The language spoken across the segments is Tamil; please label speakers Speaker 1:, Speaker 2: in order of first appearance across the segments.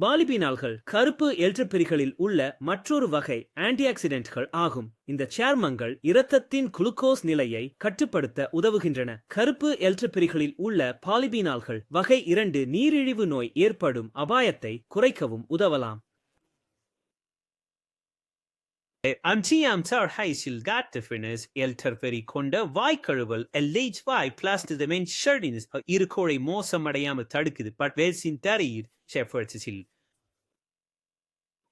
Speaker 1: பாலிபீனால்கள் கருப்பு எல்ட்ரபெரிகளில் உள்ள மற்றொரு வகை ஆன்டிஆக்சிடென்ட்கள் ஆகும். இந்த சேர்மங்கள் இரத்தத்தின் குளுக்கோஸ் நிலையை கட்டுப்படுத்த உதவுகின்றன. கருப்பு எல்ட்ரபெரிகளில் உள்ள பாலிபீனால்கள் வகை இரண்டு நீரிழிவு நோய் ஏற்படும் அபாயத்தை குறைக்கவும் உதவலாம்.
Speaker 2: Anti-amtar heisil gattifinis elterperi கொண்ட வாய்க்கழுவல் எல்லேஜ் வாய் பிளாஸ்டிதமென் ஷர்டினஸ் இருக்கோளை மோசமடையாம தடுக்குது. பட் வேசின் தரையில் ஷெஃபர்ட்ஸில்.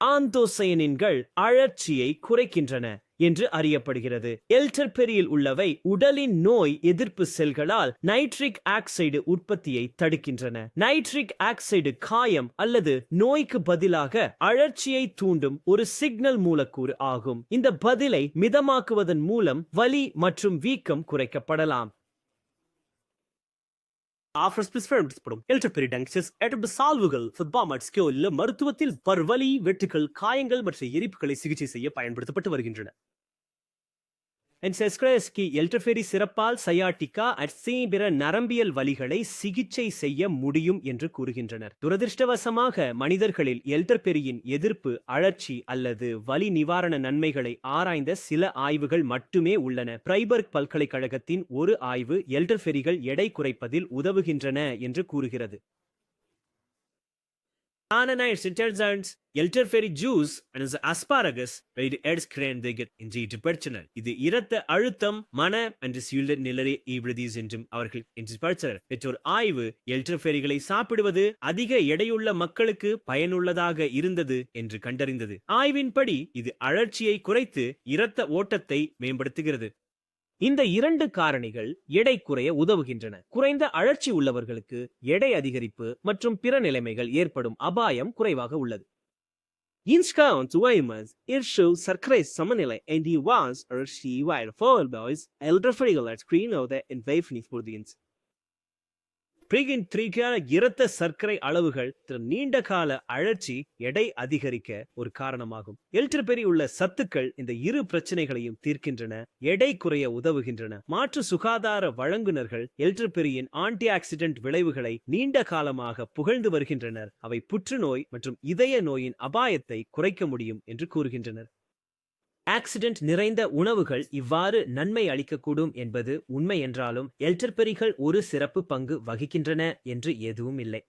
Speaker 1: ஆந்தோசயனின்கள் அழற்சியை குறைக்கின்றன என்று அறியப்படுகிறது. எல்டர்பெரியில் உள்ளவை உடலின் நோய் எதிர்ப்பு செல்களால் நைட்ரிக் ஆக்சைடு உற்பத்தியை தடுக்கின்றன. நைட்ரிக் ஆக்சைடு காயம் அல்லது நோய்க்கு பதிலாக அழற்சியை தூண்டும் ஒரு சிக்னல் மூலக்கூறு ஆகும். இந்த பதிலை மிதமாக்குவதன் மூலம் வலி மற்றும் வீக்கம் குறைக்கப்படலாம்.
Speaker 3: ஆஃப்ரஸ்பிஸ்பெரும் எல்டர்பெரிடங்ஸஸ் எட்டு சால்வுகள் ஃபுட்பாமட் இல்ல மருத்துவத்தில் பர்வலி வெட்டுகள் காயங்கள் மற்றும் எரிப்புகளை சிகிச்சை செய்ய பயன்படுத்தப்பட்டு வருகின்றன.
Speaker 1: என்செஸ்கிரஸ்கி எல்ட்ரஃபெரி சிறப்பால் சயாட்டிகா அட்சே பிற நரம்பியல் வலிகளை சிகிச்சை செய்ய முடியும் என்று கூறுகின்றனர். துரதிர்ஷ்டவசமாக மனிதர்களில் எல்டர்பெரியின் எதிர்ப்பு அழற்சி அல்லது வலி நிவாரண நன்மைகளை ஆராய்ந்த சில ஆய்வுகள் மட்டுமே உள்ளன. பிரைபர்க் பல்கலைக்கழகத்தின் ஒரு ஆய்வு எல்டர்பெரிகள் எடை குறைப்பதில் உதவுகின்றன என்று கூறுகிறது. Ananias interns elderberry juice and asparagus weight எட்ஸ் கிரேண்டிகட் என்று படிச்சனர் இது இரத்த அழுத்தம் மன என்று சில நிலரை ஈவிடுதீஸ் என்றும் அவர்கள் என்று படித்தனர் பெற்றோர் ஆய்வு எல்டர்ஃபெரிகளை சாப்பிடுவது அதிக எடையுள்ள மக்களுக்கு பயனுள்ளதாக இருந்தது என்று கண்டறிந்தது. ஆய்வின்படி இது அழற்சியை குறைத்து இரத்த ஓட்டத்தை மேம்படுத்துகிறது. இந்த இரண்டு காரணிகள் எடை குறைய உதவுகின்றன குறைந்த அழற்சி உள்ளவர்களுக்கு எடை அதிகரிப்பு மற்றும் பிற நிலைமைகள் ஏற்படும் அபாயம் குறைவாக உள்ளது
Speaker 3: Insgesamt Weimers Irshu சர்க்கரை Samanile and he was or she while were followed by elderferigal screen of the invasion proteins.
Speaker 1: பிரிகின் த்ரீக்கான இரத்த சர்க்கரை அளவுகள் திரு நீண்ட கால அழற்சி எடை அதிகரிக்க ஒரு காரணமாகும். எல்டர்பெரி உள்ள சத்துக்கள் இந்த இரு பிரச்சனைகளையும் தீர்க்கின்றன எடை குறைய உதவுகின்றன. மாற்று சுகாதார வழங்குனர்கள் எல்டர்பெரியின் ஆன்டி ஆக்சிடென்ட் விளைவுகளை நீண்ட காலமாக புகழ்ந்து வருகின்றனர். அவை புற்றுநோய் மற்றும் இதய நோயின் அபாயத்தை குறைக்க முடியும் என்று கூறுகின்றனர். ஆக்சிடென்ட் நிறைந்த உணவுகள் இவ்வாறு நன்மை அளிக்கக்கூடும் என்பது உண்மை என்றாலும் எல்டர்பெரிகள் ஒரு சிறப்பு பங்கு வகிக்கின்றன என்று எதுவும் இல்லை.